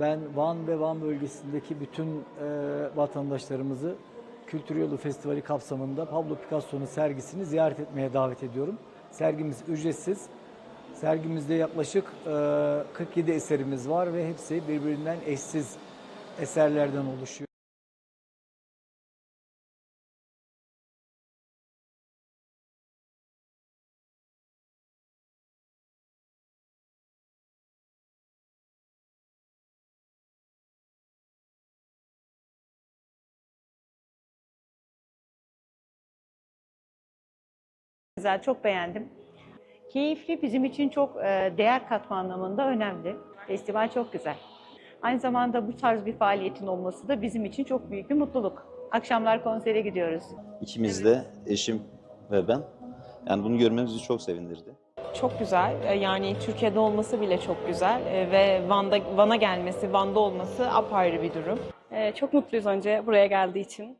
Ben Van ve Van bölgesindeki bütün e, vatandaşlarımızı Kültür Yolu Festivali kapsamında Pablo Picasso'nun sergisini ziyaret etmeye davet ediyorum. Sergimiz ücretsiz. Sergimizde yaklaşık e, 47 eserimiz var ve hepsi birbirinden eşsiz eserlerden oluşuyor. Güzel, çok beğendim. Keyifli, bizim için çok e, değer katma anlamında önemli. Festival çok güzel. Aynı zamanda bu tarz bir faaliyetin olması da bizim için çok büyük bir mutluluk. Akşamlar konsere gidiyoruz. İkimiz de eşim ve ben. Yani bunu görmemiz bizi çok sevindirdi. Çok güzel. E, Yani Türkiye'de olması bile çok güzel E, ve Van'da Van'a gelmesi, Van'da olması apayrı bir durum. Çok mutluyuz önce buraya geldiği için.